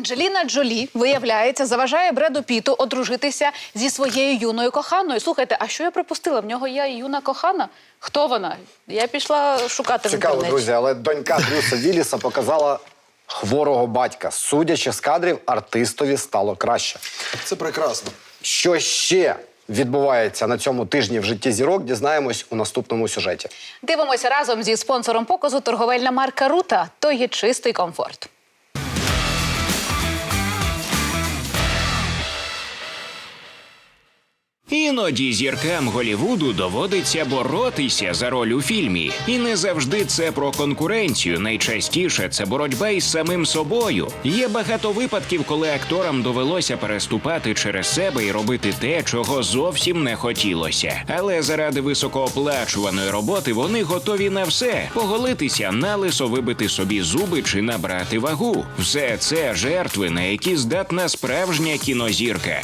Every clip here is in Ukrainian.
Анджеліна Джолі, виявляється, заважає Бреду Піту одружитися зі своєю юною коханою. Слухайте, а що я припустила? В нього є юна кохана? Хто вона? Я пішла шукати в Цікаво, інтернеті. друзі, але донька Брюса Вілліса показала хворого батька. Судячи з кадрів, артистові стало краще. Це прекрасно. Що ще відбувається на цьому тижні в житті зірок, дізнаємось у наступному сюжеті. Дивимося разом зі спонсором показу торговельна марка Рута. То є чистий комфорт. Іноді зіркам Голівуду доводиться боротися за роль у фільмі, і не завжди це про конкуренцію. Найчастіше це боротьба із самим собою. Є багато випадків, коли акторам довелося переступати через себе і робити те, чого зовсім не хотілося. Але заради високооплачуваної роботи вони готові на все поголитися, налисо вибити собі зуби чи набрати вагу. Все це жертви, на які здатна справжня кінозірка.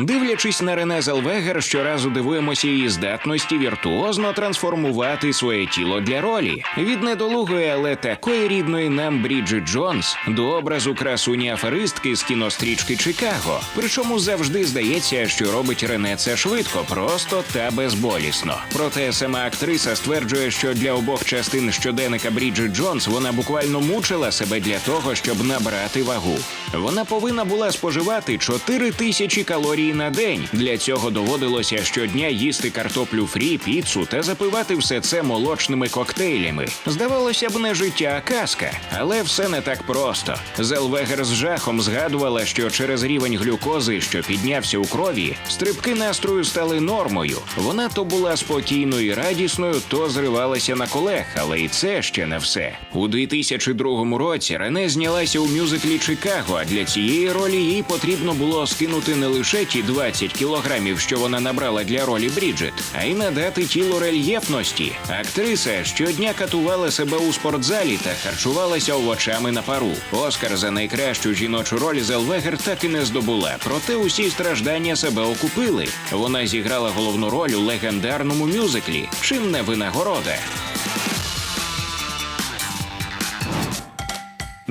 Дивлячись на Рене Зелвегер, щоразу дивуємося її здатності віртуозно трансформувати своє тіло для ролі від недолугої, але такої рідної нам Бріджит Джонс до образу красуні аферистки з кінострічки Чикаго. Причому завжди здається, що робить Рене це швидко, просто та безболісно. Проте сама актриса стверджує, що для обох частин щоденника Бріджит Джонс вона буквально мучила себе для того, щоб набрати вагу. Вона повинна була споживати 4 тисячі калорій на день. Для цього доводилося щодня їсти картоплю фрі, піцу та запивати все це молочними коктейлями. Здавалося б, не життя, а казка, але все не так просто. Зелвегер з жахом згадувала, що через рівень глюкози, що піднявся у крові, стрибки настрою стали нормою. Вона то була спокійною і радісною, то зривалася на колег, але і це ще не все. У 2002 році Рене знялася у мюзиклі Чикаго. А для цієї ролі їй потрібно було скинути не лише ті 20 кілограмів, що вона набрала для ролі Бріджит, а й надати тілу рельєфності. Актриса щодня катувала себе у спортзалі та харчувалася овочами на пару. Оскар за найкращу жіночу роль Зелвегер так і не здобула. Проте усі страждання себе окупили. Вона зіграла головну роль у легендарному мюзиклі. Чим не винагорода.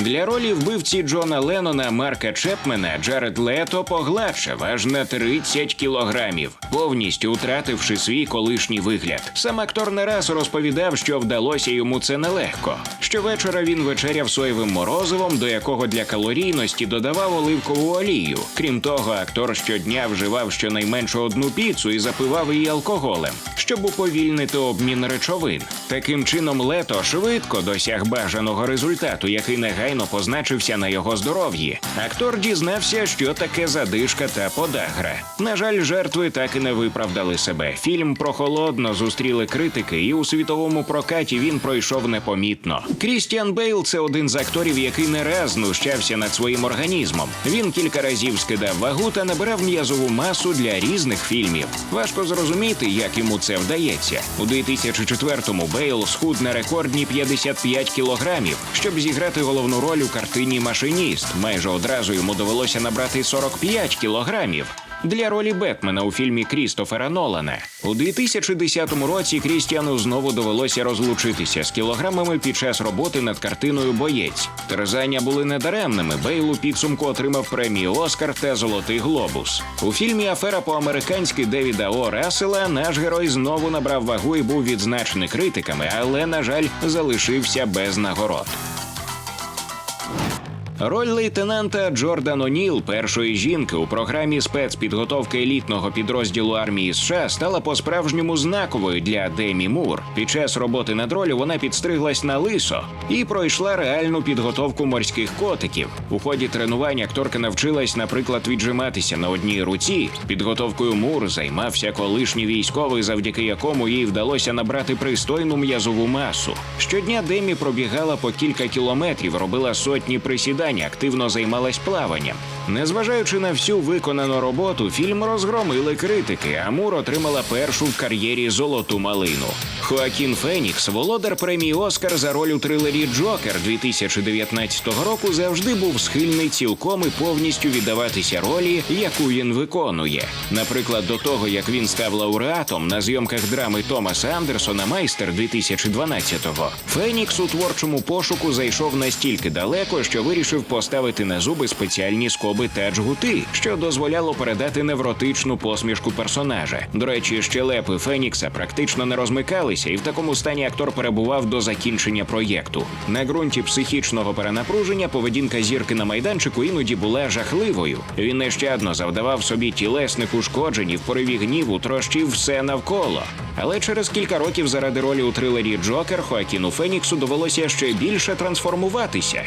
Для ролі вбивці Джона Леннона Марка Чепмена Джаред Лето погладшав аж на 30 кілограмів, повністю втративши свій колишній вигляд. Сам актор не раз розповідав, що вдалося йому це нелегко. Щовечора він вечеряв соєвим морозивом, до якого для калорійності додавав оливкову олію. Крім того, актор щодня вживав щонайменше одну піцу і запивав її алкоголем, щоб уповільнити обмін речовин. Таким чином, лето швидко досяг бажаного результату, який негайно позначився на його здоров'ї. Актор дізнався, що таке задишка та подагра. На жаль, жертви так і не виправдали себе. Фільм прохолодно зустріли критики, і у світовому прокаті він пройшов непомітно. Крістіан Бейл це один з акторів, який не раз знущався над своїм організмом. Він кілька разів скидав вагу та набирав м'язову масу для різних фільмів. Важко зрозуміти, як йому це вдається. У 2004-му Бейл схуд на рекордні 55 кілограмів, щоб зіграти головну роль у картині Машиніст. Майже одразу йому довелося набрати 45 кілограмів. Для ролі Бетмена у фільмі Крістофера Нолана у 2010 році Крістіану знову довелося розлучитися з кілограмами під час роботи над картиною Боєць. Терзання були недаремними. Бейл у підсумку отримав премію Оскар та Золотий Глобус. У фільмі Афера по-американськи Девіда О. Рассела наш герой знову набрав вагу і був відзначений критиками, але на жаль залишився без нагород. Роль лейтенанта Джордан О'Ніл, першої жінки у програмі спецпідготовки елітного підрозділу армії США, стала по-справжньому знаковою для Демі Мур. Під час роботи над ролью вона підстриглась на лисо і пройшла реальну підготовку морських котиків. У ході тренувань акторка навчилась, наприклад, віджиматися на одній руці. Підготовкою Мур займався колишній військовий, завдяки якому їй вдалося набрати пристойну м'язову масу. Щодня Демі пробігала по кілька кілометрів, робила сотні присідань, активно займалась плаванням. Незважаючи на всю виконану роботу, фільм розгромили критики, а Мур отримала першу в кар'єрі золоту малину. Хоакін Фенікс, володар премії Оскар за роль у трилері Джокер 2019 року, завжди був схильний цілком і повністю віддаватися ролі, яку він виконує. Наприклад, до того як він став лауреатом на зйомках драми Томаса Андерсона Майстер 2012-го, Фенікс у творчому пошуку зайшов настільки далеко, що вирішив поставити на зуби спеціальні скоби та джгути, що дозволяло передати невротичну посмішку персонажа. До речі, щелепи Фенікса практично не розмикалися, і в такому стані актор перебував до закінчення проєкту. На ґрунті психічного перенапруження поведінка зірки на майданчику іноді була жахливою. Він нещадно завдавав собі тілесних ушкоджень і в пориві гніву трощив все навколо. Але через кілька років заради ролі у трилері Джокер Хоакіну Феніксу довелося ще більше трансформуватися.